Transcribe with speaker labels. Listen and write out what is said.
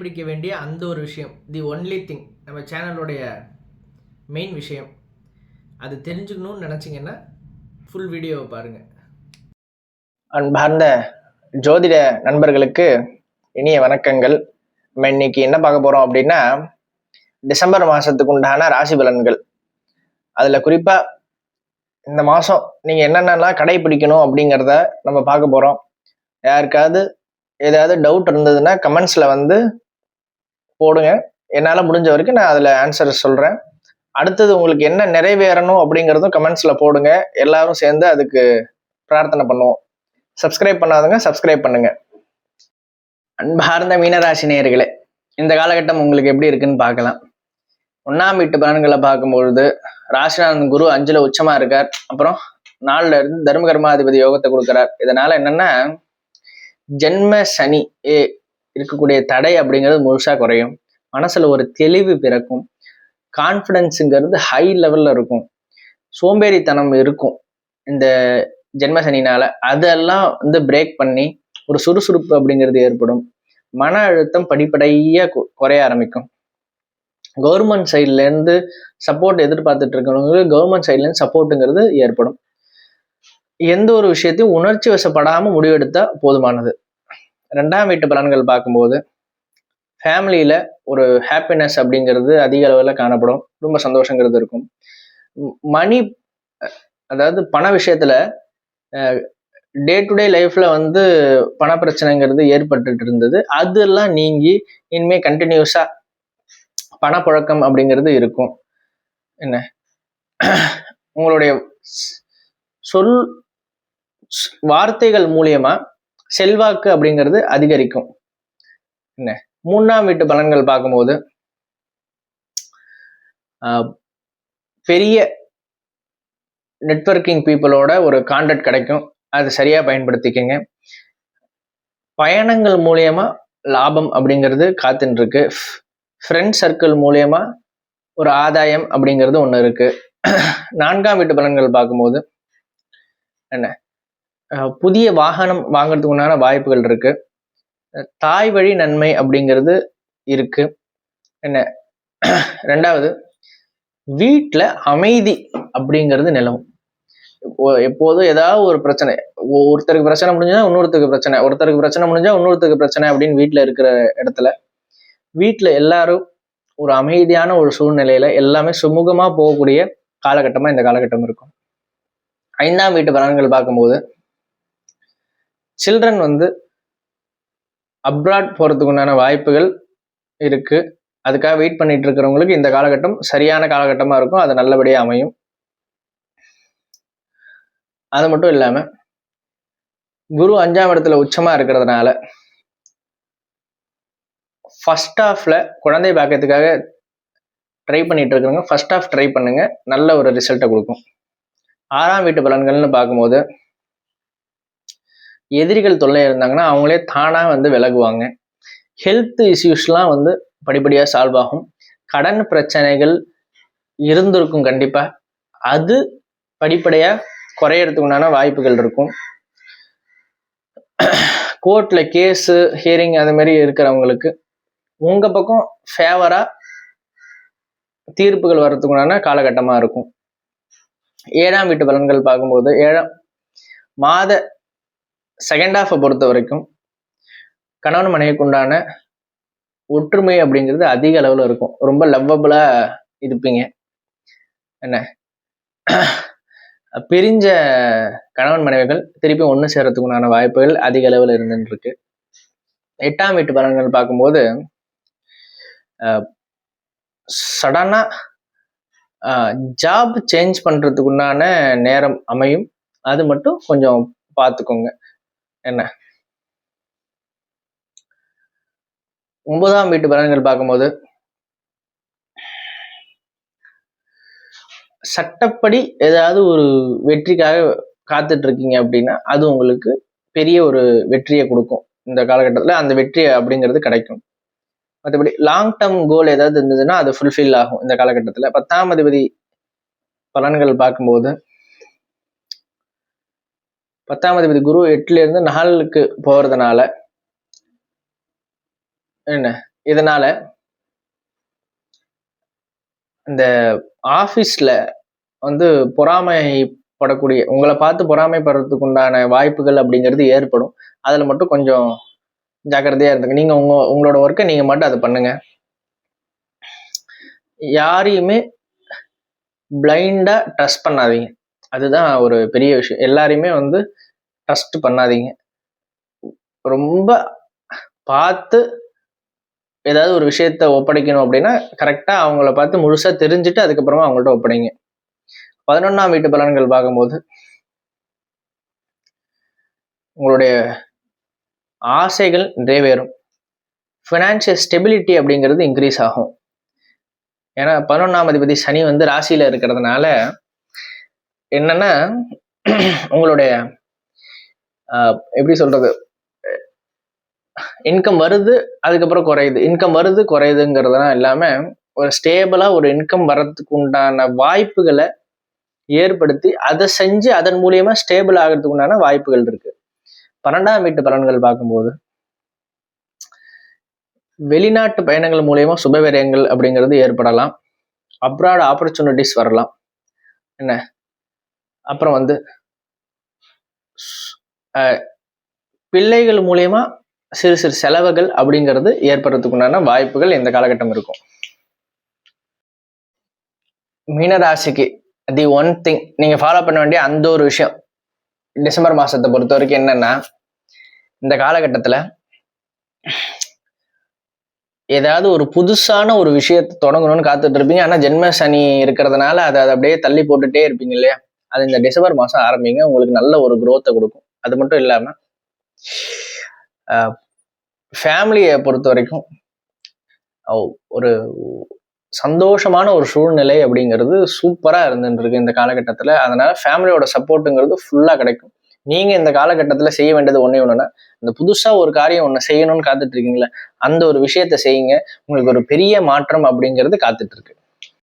Speaker 1: கடைபிடிக்க வேண்டிய அந்த ஒரு விஷயம் தி ஒன்லி திங் நம்ம சேனலுடைய மெயின் விஷயம். அது தெரிஞ்சுக்கணும்னு நினச்சிங்கன்னா ஃபுல் வீடியோவை பாருங்கள்
Speaker 2: அன்பார்ந்த ஜோதிட நண்பர்களுக்கு இனிய வணக்கங்கள். நம்ம இன்னைக்கு என்ன பார்க்க போகிறோம் அப்படின்னா டிசம்பர் மாதத்துக்கு உண்டான ராசி பலன்கள். அதில் குறிப்பாக இந்த மாதம் நீங்கள் என்னென்னலாம் கடைபிடிக்கணும் அப்படிங்கிறத நம்ம பார்க்க போகிறோம் யாருக்காவது ஏதாவது டவுட் இருந்ததுன்னா கமெண்ட்ஸில் வந்து போடுங்க. என்னால் முடிஞ்ச வரைக்கும் நான் அதில் ஆன்சர் சொல்கிறேன் அடுத்தது உங்களுக்கு என்ன நிறைவேறணும் அப்படிங்கிறதும் கமெண்ட்ஸில் போடுங்க. எல்லாரும் சேர்ந்து அதுக்கு பிரார்த்தனை பண்ணுவோம். சப்ஸ்கிரைப் பண்ணாதவங்க சப்ஸ்கிரைப் பண்ணுங்க. அன்பார்ந்த மீனராசி நேயர்களே இந்த காலகட்டம் உங்களுக்கு எப்படி இருக்குன்னு பார்க்கலாம். ஒன்னாம் வீட்டு பலன்களை பார்க்கும்பொழுது ராசிநாதன் குரு அஞ்சுல உச்சமா இருக்கார். அப்புறம் நாலுல இருந்து தர்மகர்மாதிபதி யோகத்தை கொடுக்குறார். இதனால என்னன்னா ஜென்ம சனி ஏ இருக்கக்கூடிய தடை அப்படிங்கிறது முழுசாக குறையும். மனசில் ஒரு தெளிவு பிறக்கும். கான்ஃபிடென்ஸுங்கிறது ஹை லெவலில் இருக்கும். சோம்பேறித்தனம் இருக்கும். இந்த ஜென்மசனினால் அதெல்லாம் வந்து பிரேக் பண்ணி ஒரு சுறுசுறுப்பு அப்படிங்கிறது ஏற்படும். மன அழுத்தம் படிப்படியாக குறைய ஆரம்பிக்கும். கவர்மெண்ட் சைட்லேருந்து சப்போர்ட் எதிர்பார்த்துட்டு இருக்கிறவங்களுக்கு கவர்மெண்ட் சைட்லேருந்து சப்போர்ட்டுங்கிறது ஏற்படும். எந்த ஒரு விஷயத்தையும் உணர்ச்சி வசப்படாமல் முடிவெடுத்தால் போதுமானது. ரெண்டாம் வீட்டு பலன்கள் பார்க்கும்போது ஃபேமிலியில் ஒரு ஹாப்பினஸ் அப்படிங்கிறது அதிக அளவில் காணப்படும். ரொம்ப சந்தோஷங்கிறது இருக்கும். மணி அதாவது பண விஷயத்தில் டே டு டே லைஃப்பில் வந்து பண பிரச்சனைங்கிறது ஏற்பட்டுட்டு இருந்தது. அதெல்லாம் நீங்கி இனிமேல் கண்டினியூஸாக பணப்புழக்கம் அப்படிங்கிறது இருக்கும். என்ன? உங்களுடைய சொல் வார்த்தைகள் மூலியமாக செல்வாக்கு அப்படிங்கிறது அதிகரிக்கும். என்ன? மூணாம் வீட்டு பலன்கள் பார்க்கும்போது பெரிய நெட்வொர்க்கிங் பீப்புளோட ஒரு கான்டாக்ட் கிடைக்கும். அது சரியாக பயன்படுத்திக்கங்க. பயணங்கள் மூலயமா லாபம் அப்படிங்கிறது காத்துட்டுருக்கு ஃப்ரெண்ட் சர்க்கிள் மூலயமா ஒரு ஆதாயம் அப்படிங்கிறது ஒன்று இருக்குது நான்காம் வீட்டு பலன்கள் பார்க்கும்போது என்ன? புதிய வாகனம் வாங்குறதுக்கு உண்டான வாய்ப்புகள் இருக்கு. தாய் வழி நன்மை அப்படிங்கிறது இருக்கு. என்ன? ரெண்டாவது வீட்டில் அமைதி அப்படிங்கிறது நிலவும் இப்போ- எப்போதும் ஏதாவது ஒரு பிரச்சனை. ஒருத்தருக்கு பிரச்சனை முடிஞ்சா இன்னொருத்தருக்கு பிரச்சனை. ஒருத்தருக்கு பிரச்சனை முடிஞ்சா இன்னொருத்தருக்கு பிரச்சனை அப்படின்னு வீட்டில் இருக்கிற இடத்துல. வீட்டில் எல்லாரும் ஒரு அமைதியான ஒரு சூழ்நிலையில எல்லாமே சுமூகமாக போகக்கூடிய காலகட்டமாக இந்த காலகட்டம் இருக்கும். ஐந்தாம் வீட்டு பலன்கள் பார்க்கும்போது சில்ட்ரன் வந்து அப்ராட் போறதுக்கு உண்டான வாய்ப்புகள் இருக்கு. அதுக்காக வெயிட் பண்ணிட்டு இருக்கிறவங்களுக்கு இந்த காலகட்டம் சரியான காலகட்டமா இருக்கும். அது நல்லபடியாக அமையும். அது மட்டும் இல்லாம குரு அஞ்சாம் இடத்துல உச்சமா இருக்கிறதுனால ஃபஸ்ட் ஆஃப்ல குழந்தை பார்க்கறதுக்காக ட்ரை பண்ணிட்டு இருக்கிறவங்க ஃபர்ஸ்ட் ஆஃப் ட்ரை பண்ணுங்க. நல்ல ஒரு ரிசல்ட்டை கொடுக்கும். ஆறாம் வீட்டு பலன்கள்னு பார்க்கும்போது எதிரிகள் தொல்லை இருந்தாங்கன்னா அவங்களே தானாக வந்து விலகுவாங்க. ஹெல்த் இஷ்யூஸ்லாம் வந்து படிப்படியா சால்வ் ஆகும். கடன் பிரச்சனைகள் இருந்திருக்கும் கண்டிப்பா. அது படிப்படியாக குறையறதுக்கு உண்டான வாய்ப்புகள் இருக்கும். கோர்ட்ல கேஸு ஹியரிங் அது மாதிரி இருக்கிறவங்களுக்கு உங்க பக்கம் ஃபேவரா தீர்ப்புகள் வர்றதுக்குண்டான காலகட்டமா இருக்கும். ஏழாம் வீட்டு பலன்கள் பார்க்கும்போது ஏழாம் மாத செகண்ட் ஹாஃபை பொறுத்த வரைக்கும் கணவன் மனைவிக்குண்டான ஒற்றுமை அப்படிங்கிறது அதிக அளவில் இருக்கும். ரொம்ப லவ்வபுளாக இருப்பீங்க. என்ன? பிரிஞ்ச கணவன் மனைவிகள் திருப்பி ஒன்று சேர்றதுக்குண்டான வாய்ப்புகள் அதிக அளவில் இருந்துருக்கு எட்டாம் வீட்டு பலன்கள் பார்க்கும்போது சடனாக ஜாப் சேஞ்ச் பண்ணுறதுக்குண்டான நேரம் அமையும். அது மட்டும் கொஞ்சம் பார்த்துக்கோங்க. என்ன? ஒன்பதாம் வீட்டு பலன்கள் பார்க்கும்போது சட்டப்படி ஏதாவது ஒரு வெற்றிக்காக காத்துட்டு இருக்கீங்க அப்படின்னா அது உங்களுக்கு பெரிய ஒரு வெற்றியை கொடுக்கும். இந்த காலகட்டத்தில் அந்த வெற்றி அப்படிங்கிறது கிடைக்கும். மற்றபடி லாங் டேர்ம் கோல் ஏதாவது இருந்ததுன்னா அது ஃபுல்ஃபில் ஆகும். இந்த காலகட்டத்தில் பத்தாம் அதிபதி பலன்கள் பார்க்கும்போது பத்தாம் அதிபதி குரு எட்டுல இருந்து நாலுக்கு போறதுனால என்ன? இதனால இந்த ஆஃபீஸில் வந்து பொறாமைப்படக்கூடிய உங்களை பார்த்து பொறாமைப்படுறதுக்கு உண்டான வாய்ப்புகள் அப்படிங்கிறது ஏற்படும். அதில் மட்டும் கொஞ்சம் ஜாக்கிரதையாக இருந்துங்க. நீங்கள் உங்கள் உங்களோட ஒர்க்கை நீங்கள் மட்டும் அதை பண்ணுங்கள் யாரையுமே பிளைண்டாக ட்ரஸ்ட் பண்ணாதீங்க. அதுதான் ஒரு பெரிய விஷயம். எல்லாரையுமே வந்து ட்ரஸ்ட் பண்ணாதீங்க. ரொம்ப பார்த்து ஏதாவது ஒரு விஷயத்த ஒப்படைக்கணும் அப்படின்னா கரெக்டாக அவங்கள பார்த்து முழுசாக தெரிஞ்சுட்டு அதுக்கப்புறமா அவங்கள்ட்ட ஒப்படைங்க. பதினொன்றாம் வீட்டு பலன்கள் பார்க்கும்போது உங்களுடைய ஆசைகள் நிறைவேறும். ஃபினான்ஷியல் ஸ்டெபிலிட்டி அப்படிங்கிறது இன்க்ரீஸ் ஆகும். ஏன்னா பதினொன்றாம் அதிபதி சனி வந்து ராசியில் இருக்கிறதுனால என்னன்னா உங்களுடைய எப்படி சொல்றது? இன்கம் வருது அதுக்கப்புறம் குறையுது. இன்கம் வருது குறையுதுங்கிறதுலாம் இல்லாம ஒரு ஸ்டேபிளா ஒரு இன்கம் வர்றதுக்கு உண்டான வாய்ப்புகளை ஏற்படுத்தி அதை செஞ்சு அதன் மூலியமா ஸ்டேபிள் ஆகிறதுக்கு உண்டான வாய்ப்புகள் இருக்கு. பன்னெண்டாம் வீட்டு பலன்கள் பார்க்கும்போது வெளிநாட்டு பயணங்கள் மூலயமா சுபவிரயங்கள் அப்படிங்கிறது ஏற்படலாம். அப்ராட் ஆப்பர்ச்சுனிட்டிஸ் வரலாம். என்ன? அப்புறம் வந்து பிள்ளைகள் மூலியமா சிறு சிறு செலவுகள் அப்படிங்கிறது ஏற்படுறதுக்கு உண்டான வாய்ப்புகள் இந்த காலகட்டம் இருக்கும். மீனராசிக்கு தி ஒன் திங் நீங்க ஃபாலோ பண்ண வேண்டிய அந்த ஒரு விஷயம் டிசம்பர் மாசத்தை பொறுத்த வரைக்கும் என்னன்னா இந்த காலகட்டத்துல ஏதாவது ஒரு புதுசான ஒரு விஷயத்தை தொடங்கணும்னு காத்துட்டு இருப்பீங்க. ஆனா ஜென்ம சனி இருக்கிறதுனால அதை அதை அப்படியே தள்ளி போட்டுட்டே இருப்பீங்க இல்லையா? அது இந்த டிசம்பர் மாதம் ஆரம்பிங்க உங்களுக்கு நல்ல ஒரு குரோத்தை கொடுக்கும். அது மட்டும் இல்லாமல் ஃபேமிலியை பொறுத்த வரைக்கும் ஒரு சந்தோஷமான ஒரு சூழ்நிலை அப்படிங்கிறது சூப்பராக இருந்துட்டு இருக்கு இந்த காலகட்டத்தில். அதனால ஃபேமிலியோட சப்போர்ட்டுங்கிறது ஃபுல்லாக கிடைக்கும். நீங்கள் இந்த காலகட்டத்தில் செய்ய வேண்டியது ஒன்றே ஒன்றுனா இந்த புதுசாக ஒரு காரியம் ஒன்று செய்யணும்னு காத்துட்டு இருக்கீங்களா அந்த ஒரு விஷயத்த செய்யுங்க. உங்களுக்கு ஒரு பெரிய மாற்றம் அப்படிங்கிறது காத்துட்டு இருக்கு